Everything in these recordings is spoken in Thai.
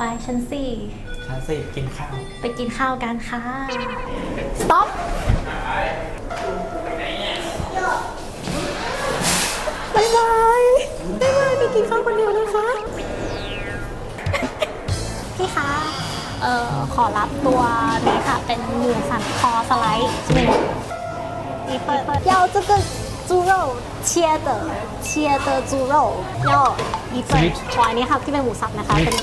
ไปชั้นสี่ ชั้นสี่กินข้าว ไปกินข้าวกันค่ะ stop บายบายบายบายไปกินข้าวคนเดียวนะคะ พี่คะ เอ่อ ขอรับตัวนี้ค่ะ เป็นหมูสันคอสไลด์หนึ่ง一份要这个猪肉切的切的猪肉要一份 Sweet ขออันนี้ค่ะที่เป็นหมูสับนะคะ เป็น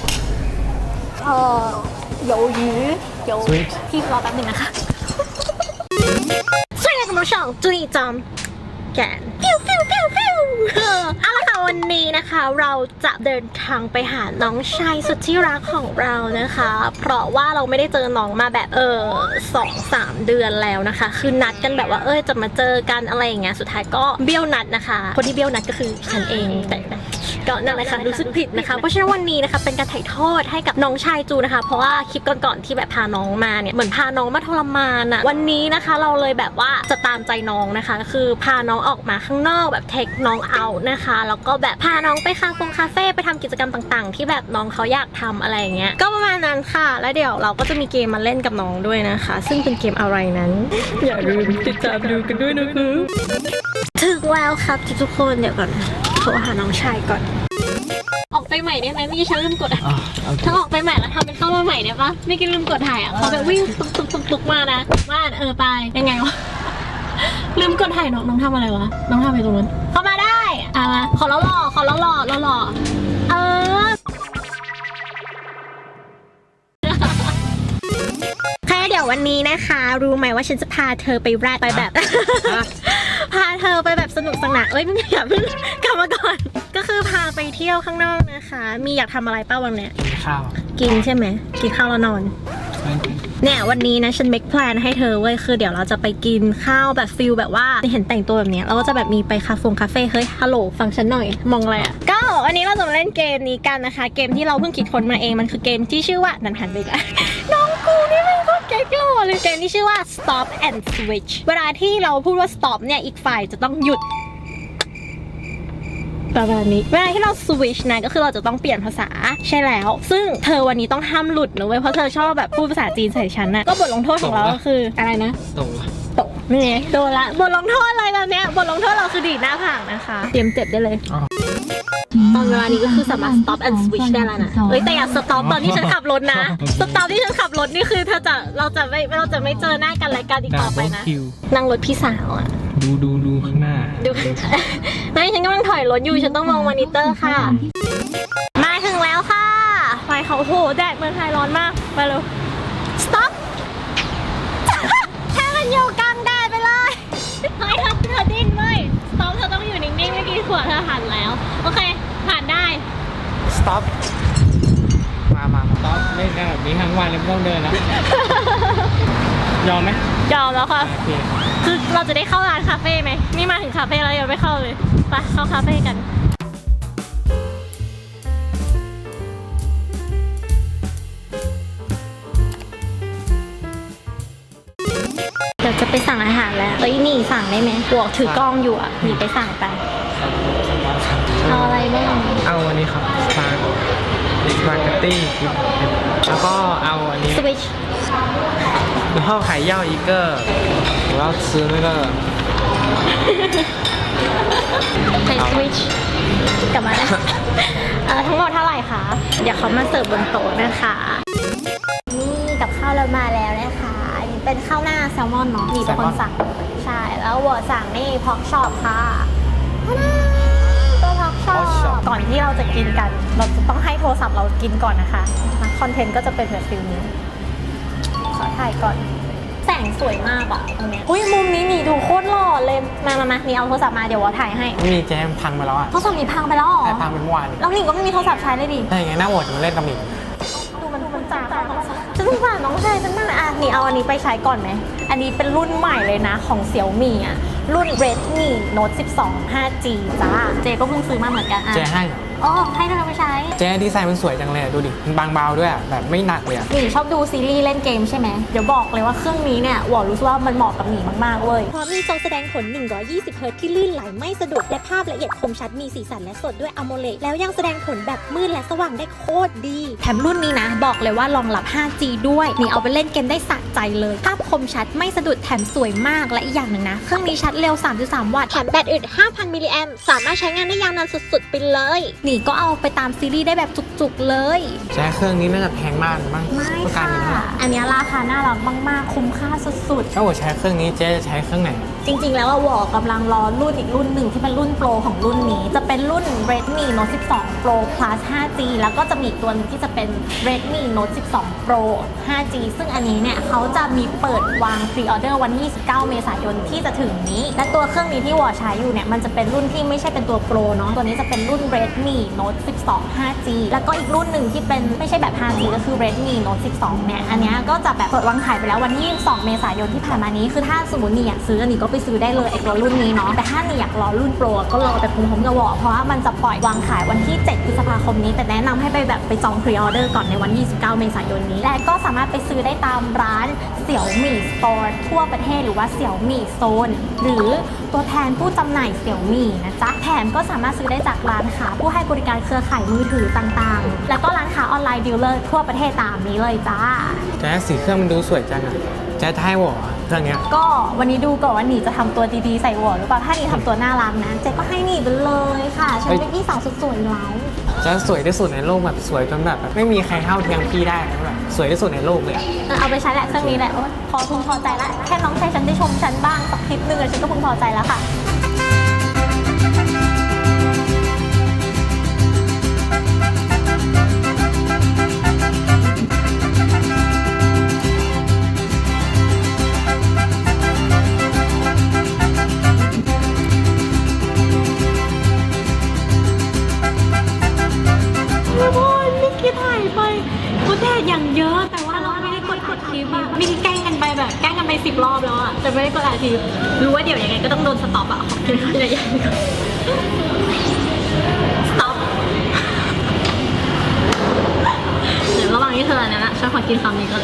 เอ่อเดี๋ยวหยูเดี๋ยว Sweet พี่รอแป๊บหนึงนะคะ สวัสดีคุณผู้ชมจุนีจอมแกนฟิวฟิวฟิวฟิวเอาละค่ะวันนี้นะคะ เราจะเดินทางไปหาน้องชายสุดที่รักของเรานะคะ เพราะว่าเราไม่ได้เจอน้องมาแบบเออสองสามเดือนแล้วนะคะ คือนัดกันแบบว่าเออจะมาเจอกันอะไรอย่างเงี้ยสุดท้ายก็เบี้ยวนัดนะคะ คนที่เบี้ยวนัดก็คือฉันเองแต่ ก็นั่นแหละค่ะรู้สึกผิดนะคะ เพราะฉะนั้นวันนี้นะคะเป็นการถ่ายทอดให้กับน้องชายจูนะคะ เพราะว่าคลิปก่อนๆที่แบบพาน้องมาเนี่ยเหมือนพาน้องมาทรมานอะวันนี้นะคะเราเลยแบบว่าจะตามใจน้องนะคะ คือพาน้องออกมาข้างนอกแบบเทคน้องเอานะคะ แล้วก็แบบพาน้องไปคาเฟ่คาเฟ่ไปทำกิจกรรมต่าง ๆ ที่แบบน้องเขาอยากทำอะไรอย่างเงี้ยก็ประมาณนั้นค่ะ แล้วเดี๋ยวเราก็จะมีเกมมาเล่นกับน้องด้วยนะคะ ซึ่งเป็นเกมอะไรนั้น อย่าลืมติดตามดูกันด้วยนะคะถึงแล้วครับทุกคนเดี๋ยวก่อน โทรหาน้องชายก่อน ออกไปใหม่ได้ไหมเมื่อกี้ฉันลืมกดอะอะโอเคถ้าออกไปใหม่แล้วทำเป็นเข้ามาใหม่ได้ปะไม่อกี้ลืมกดถ่ายอะเขาแบบวิ่งตุกตุกตุกตุกมานะมาเออไปยังไงวะลืมกดถ่ายน้องน้องทำอะไรวะน้องทำอะไรตรงนั้นเข้ามาได้อะมาขอแล้วหล่อขอแล้วหล่อแล้วหล่อเออแค่เดี๋ยววันนี้นะคะ รู้ไหมว่าฉันจะพาเธอไปแรดไปแบบ พาเธอไปแบบสนุกสนานเอ้ยไม่อย่าเพิ่งกลับมาก่อน ก็คือพาไปเที่ยวข้างนอกนะคะ มีอยากทำอะไรป้าวันเนี้ยกินข้าวกินใช่ไหมกินข้าวแล้วนอนไม่กินเนี่ยวันนี้นะฉัน make plan ให้เธอเว้ยคือเดี๋ยวเราจะไปกินข้าวแบบฟิลแบบว่าเห็นแต่งตัวแบบเนี้ยเราก็จะแบบมีไปคาเฟ่คาเฟ่เฮ้ยฮัลโหลฟังฉันหน่อย มองอะไรอะก็วันนี้เราจะมาเล่นเกมนี้กันนะคะ เกมที่เราเพิ่งคิดค้นมาเองมันคือเกมที่ชื่อว่านันหันไปกันน้องกูนี่มันก็ เก๊กหล่อเลยเกมที่ชื่อว่า stop and switch เวลาที่เราพูดว่า stop เนี่ยอีกฝ่ายจะต้องหยุดประมาณนี้เวลาที่เรา switch นะก็คือเราจะต้องเปลี่ยนภาษาใช่แล้ว ซึ่งเธอวันนี้ต้องห้ามหลุดนะเว้ยเพราะเธอชอบแบบพูดภาษาจีนใส่ฉันนะก็บทลงโทษของเราก็คืออะไรนะตรงวะตกนี่ไงโดนละบทลงโทษอะไรแบบเนี้ยบทลงโทษเราคือดีดหน้าผากนะคะ เตรียมเจ็บได้เลยอ๋อ ตอนเวลานี้ก็คือสามารถ stop and switch ได้แล้วนะ เฮ้ยแต่อย่า stop ตอนที่ฉันขับรถนะ stop ที่ฉันขับรถนี่คือเธอจะเราจะไม่เราจะไม่เจอหน้ากันรายการอีกดาต่อบไปนะคิวนั่งรถพี่สาวอะดูดูดูข้างหน้า ดูไม่ฉันกำลังถอยรถอยู่ ฉันต้องมองมอนิเตอร์ค่ะ มาถึงแล้วค่ะไฟเขาโอ้โหแดดเมืองไทยร้อนมากมาเร็ว stop แค่มันอยู่กลางแดดไปเลยเฮ้ยเธอเธอดิ้น กี้ขวดเธอหันแล้ว โอเคผ่านได้ stop มามา stop เล่นกันแบบนี้ทั้งวันเลยไม่ต้องเดินแล้วยอมไหมยอมแล้วค่ะ โอเค คือเราจะได้เข้าร้านคาเฟ่ไหมนี่มาถึงคาเฟ่แล้วยังไม่เข้าเลย ไปเข้าคาเฟ่กัน อาหารแล้ว เอ้ยหนี่สั่งได้ไหมบวกถือกล้องอยู่อ่ะหนีไปสั่งไป เอาอะไรบ้าง เอาอันนี้ครับสปาสปาเกตตี้แล้วก็เอาอันนี้ สวิช 然后还要一个我要吃那个 ใส่สวิชกลับมานะเอ่อทั้งหมดเท่าไหร่คะ เดี๋ยวเขามาเสิร์ฟบนโต๊ะนะคะ นี่กับข้าวเรามาแล้วนะคะ อันนี้ เป็นข้าวหน้าแซลมอนเนาะนี่เป็นคนสั่ง ใช่ แล้ววัวสั่งนี่พอกช็อปค่ะตัวพอกช็อ Pork ป chop ก่อนที่เราจะกินกัน เราจะต้องให้โทรศัพท์เรากินก่อนนะคะ คอนเทนต์ก็จะเป็นแบบฟิลนี้ ขอถ่ายก่อน แสงสวยมากอะตรงเนี้ยอุ้ยมุมนี้นี่ดูโคตรหล่อเลย มามามานี่เอาโทรศัพท์มาเดี๋ยววอถ่ายให้ไม่มีแจมพังไปแล้วอะโทรศัพท์มีพังไปแล้วเหรอแต่พังเป็นเมื่อวานแล้วหนิงก็ไม่มีโทรศัพท์ใช้เลยดิได้ไงหน้าโหวตมาเล่นกับหมิงดูมันดูมันจ่า ฉันสงสาน้องชายฉันมากเลยอะนี่เอาอันนี้ไปใช้ก่อนไหม อันนี้เป็นรุ่นใหม่เลยนะของเสี่ยวมี่อะ รุ่น Redmi Note 12 5G จ้า เจก็เพิ่งซื้อมาเหมือนกันอะ เจให้ อ๋อให้เธอไปใช้ เจ๊ดีไซน์มันสวยจังเลยอะดูดิมันบางเบาด้วยอะแบบไม่หนักเลยอะหนีชอบดูซีรีส์เล่นเกมใช่ไหม เดี๋ยวบอกเลยว่าเครื่องนี้เนี่ยวอรู้สึกว่ามันเหมาะกับหนีมากๆเว้ยเพราะมีจอแสดงผล 120 เฮิรตซ์ที่ลื่นไหลไม่สะดุด และภาพละเอียดคมชัดมีสีสันและสดด้วยอะโมเลแล้วยังแสดงผลแบบมืดและสว่างได้โคตรดี แถมรุ่นนี้นะ บอกเลยว่ารองรับ 5G ด้วยหนีเอาไปเล่นเกมได้สะใจเลย ภาพคมชัดไม่สะดุดแถมสวยมากและอีกอย่างหนึ่งนะ เครื่องนี้ชัดเร็ว 3.3 วัตต์แถมแบตอึด 5,000 มิลลิแอมป์สามารถใช้งานได้ยาวนานสุดๆไปเลยหนีก็เอาไปตามซีรีส์ได้แบบจุกๆเลยเจ๊เครื่องนี้น่าจะแพงมากมั้งไม่ต้องการค่ะนี้เท่าไหร่อันเนี้ยราคาน่ารักมากๆ คุ้มค่าสุดถ้าผมใช้เครื่องนี้เจ๊จะใช้เครื่องไหน ๆ จริงๆ แล้วว่าวอกำลังรอรุ่นอีกรุ่นหนึ่งที่เป็นรุ่นโปรของรุ่นนี้ จะเป็นรุ่น Redmi Note 12 Pro Plus 5G แล้วก็จะมีอีกตัวหนึงที่จะเป็น Redmi Note 12 Pro 5G ซึ่งอันนี้เนี่ยเขาจะมีเปิดวาง pre order วันที่29 เมษายนที่จะถึงนี้ และตัวเครื่องนี้ที่วอใช้อยู่เนี่ยมันจะเป็นรุ่นที่ไม่ใช่เป็นตัว Pro เนาะตัวนี้จะเป็นรุ่น Redmi Note 12 5G แล้วก็อีกรุ่นหนึ่งที่เป็นไม่ใช่แบบ 5G ก็คือ Redmi Note 12 เนี่ย อันนี้ก็จะแบบเปิดวางขายไปแล้ววันที่22เมษายนที่ผ่านมานี้ คือถ้าสมมตินี่อยากซื้ออันนี้ก็ไปซื้อได้เลยไอ้ตัวรุ่นนี้เนาะ แต่ถ้านี่อยากรอรุ่นโปรก็รอแบบพร้อมๆกับวอเพราะว่ามันจะปล่อยวางขายวันที่ 7 พฤษภาคมนี้ แต่แนะนำให้ไปแบบไปจองพรีออเดอร์ก่อนในวัน 29 เมษายนนี้ และก็สามารถไปซื้อได้ตามร้านเสี่ยวหมี่สโตร์ทั่วประเทศหรือว่าเสี่ยวหมี่โซน หรือตัวแทนผู้จำหน่ายเสี่ยวหมี่นะจ๊ะแถมก็สามารถซื้อได้จากร้านค้าผู้ให้บริการเครือข่ายมือถือต่างๆ แล้วก็ร้านค้าออนไลน์ดีลเลอร์ทั่วประเทศตามนี้เลยจ้าเจ๊สีเครื่องมันดูสวยจังอะเจ๊จะให้วอเครื่องเนี้ย ก็วันนี้ดูก่อนว่าหนีจะทำตัวดีๆใส่หัวหรือเปล่า ถ้าหนีทำตัวน่ารักนะ เจ๊ก็ให้หนีไปเลยค่ะ ฉันเป็นพี่สาวสุดสวยอยู่แล้วเจ๊สวยที่สุดในโลกแบบสวยจนแบบไม่มีใครเท่าเทียมพี่ได้นะแบบสวยที่สุดในโลกเลยอะเออเอาไปใช้แหละเครื่องนี้แหละโอ๊ยพอพึงพอใจละแค่น้องชายฉันได้ชมฉันบ้างสักคลิปหนึ่งอะฉันก็พึงพอใจแล้วค่ะ คือรู้ว่าเดี๋ยวยังไงก็ต้องโดนสต็อปอะขอบคุณค่ะอย่าอย่างนี้สต็อปเดี๋ยวระหว่างที่เธอเนี่ยนะฉันขอกินคำนี้ก่อน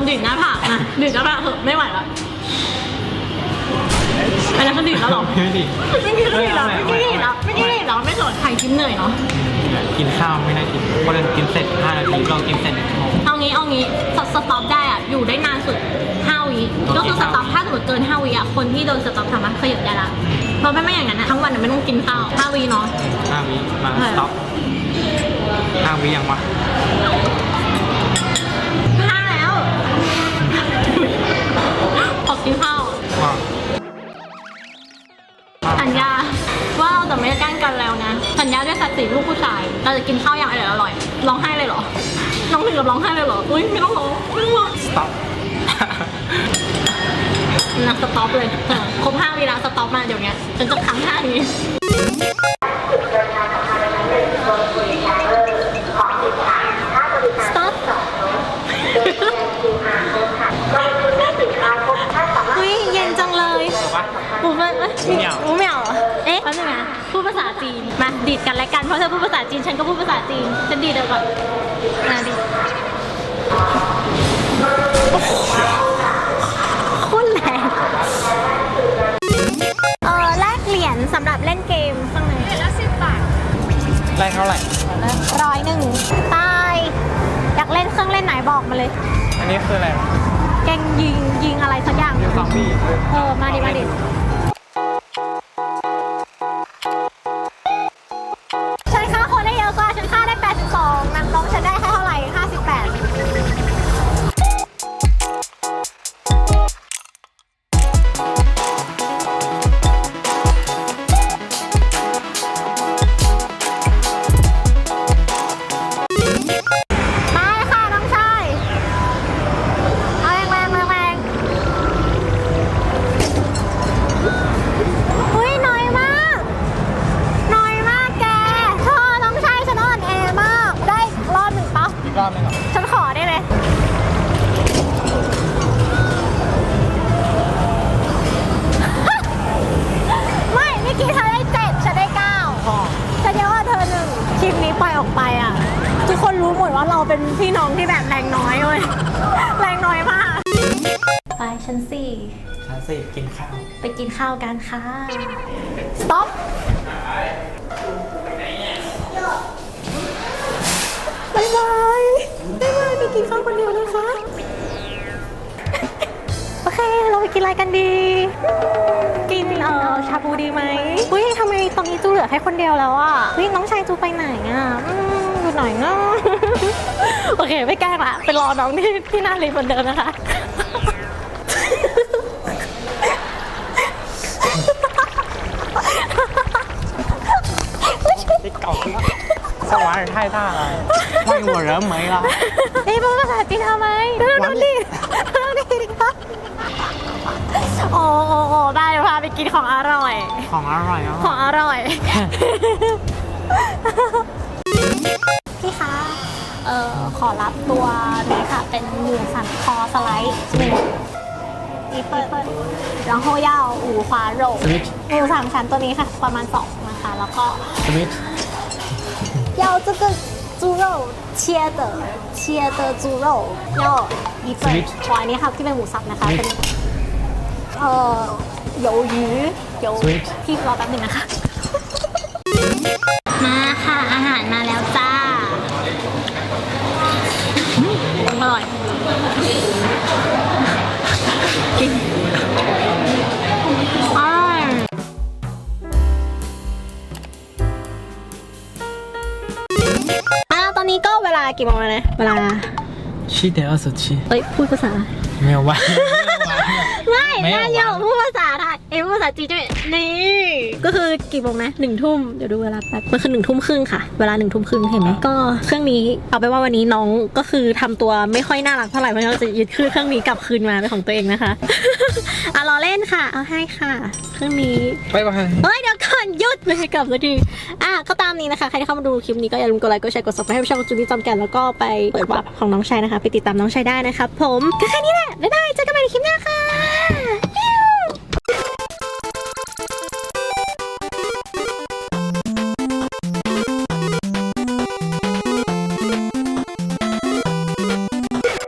นดิ่งหน้าผากนะดิ่งหน้าผากเถอะไม่ไหวแล้วอันนั้นเขาดิ่งแล้วเหรอไม่ดีไม่กินดิ่งแล้วไม่กินดิ่งแล้วไม่กินดิ่งแล้วไม่สนใครกินเหนื่อยเนาะกินข้าวไม่ได้กินคนอื่นกินเสร็จ5นาทีเรากินเสร็จ1ชั่วโมงเอางี้เอางี้สสต็อปได้อะอยู่ได้นานสุด5วิก็คือสต็อปถ้าสมมติเกิน5วิอะคนที่โดนสต็อปสามารถขยับได้ละเพราะไม่ไม่อย่างนั้นนะทั้งวันอะไม่ต้องกินข้าว5วิเนาะ5วิมาเท่าไหร่สต็อป5วิยังวะ จะไม่แกล้งกันแล้วนะ สัญญาด้วยศักดิ์ศรีลูกผู้ชาย เราจะกินข้าวอย่างอร่อยอร่อยๆร้องไห้เลยเหรอ น้องถึงกับร้องไห้เลยเหรอ อุ้ยไม่ต้องร้องไม่ต้องร้องสต็อปนะสต็อปเลยเออครบห้าวิแล้วสต็อปมาเดี๋ยวเนี้ยฉันจะค้างท่านี้ สต็อปเฮ้ยเย็นจังเลย ปูไม่เอ้ยไม่เอาปูไม่เอาเหรอเอ๊ะแป๊บนึงนะพูดภาษาจีน มาดีดกันและกัน เพราะเธอพูดภาษาจีน ฉันก็พูดภาษาจีน ฉันดีดเดี๋ยวก่อนมาดีดโคตรแรงเออแลกเหรียญสำหรับเล่นเกมข้างในได้เท่าไหร่ ร้อยหนึ่งตายอยากเล่นเครื่องเล่นไหนบอกมาเลย อันนี้คืออะไรวะแกงยิงยิงอะไรสักอย่างซอมบี้เออมาดิมาดิ ฉันขอได้เลย ไม่เมื่อกี้เธอได้เจ็ดฉันได้เก้าฉันเยอะกว่าเธอหนึ่งคลิปนี้ปล่อยออกไปอะ ทุกคนรู้หมดว่าเราเป็นพี่น้องที่แบบแรงน้อยเว้ย แรงน้อยมาก ไปชั้นสี่ชั้นสี่กินข้าว ไปกินข้าวกันค่ะ stop บายบายบายบาย ไปกินข้าวคนเดียวนะคะ โอเค เราไปกินอะไรกันดี กินเอ่อชาบูดีไหมอุ้ยทำไมตรงนี้จูเหลือแค่คนเดียวแล้วอะเฮ้ยน้องชายจูไปไหนอะอืมอยู่ไหนเนาะโอเค ไม่แกล้งละไปรอน้องที่ที่หน้าลิฟต์เหมือนเดิมนะคะที่เก่า สวรรค์ไทยท่าอะไรไม่หัวเริ่มไหมล่ะ นี่พูดภาษาจีนทำไมดูดูดิดูดิดิคะโอ้โอ้โอ้ได้เดี๋ยวพาไปกินของอร่อย ของอร่อยอ่ะ ของอร่อย พี่คะ เอ่อ ขอรับตัวนี้ค่ะ เป็นหมูสันคอสไลด์หนึ่งอีเปิด然后要五花肉 สวิตช์ หมูสามชั้นตัวนี้ค่ะ ประมาณสองนะคะ แล้วก็ สวิตช์ 要这个猪肉切的切的猪肉要一份ขออันนี้ค่ะที่เป็นหมูสับนะคะเป็นเอ่อ鱿鱼鱿พี่รอแป๊บหนึงนะคะ ากี่โมงแล้วนะ เวลา 七点二十七 เอ้ย พูดภาษา 没有完没有完 ไม่ ไม่ น่า เอา โย วะ พูดภาษาไทยเอ้ยพูดภาษาจีนด้วยนี่ ก็คือกี่โมงนะหนึ่งทุ่มเดี๋ยวดูเวลาแป๊บมันคือหนึ่งทุ่มครึ่งค่ะ เวลาหนึ่งทุ่มครึ่งเห็นไหมก็เครื่องนี้เอาไปนว่าวันนี้น้องก็คือทำตัวไม่ค่อยน่ารักเท่าไหร่เพราะฉะนั้นเราจะยึดเครื่องนี้กลับคืนมาเป็นของตัวเองนะคะ อ่ะรอเล่นค่ะ เอาให้ค่ะ เครื่องนี้ 拜拜 เฮ้ยเดี๋ยวก่อนหยุดไม่ให้กลับสักทีอ่ะ ะ ก็ตามนี้นะคะ ใครที่เข้ามาดูคลิปนี้ก็อย่าลืมกดไลค์ กดแชร์ กดซับสไครต์ให้ช่องจูนี่จอมแก่นแล้วก็ไปเปิดวาร์ปของน้องชายนะคะ ไปติดตามน้องชายได้นะครับผมก็แค่นี้แหละ บ๊ายบาย เจอกันใหม่ในคลิปหน้าค่ะ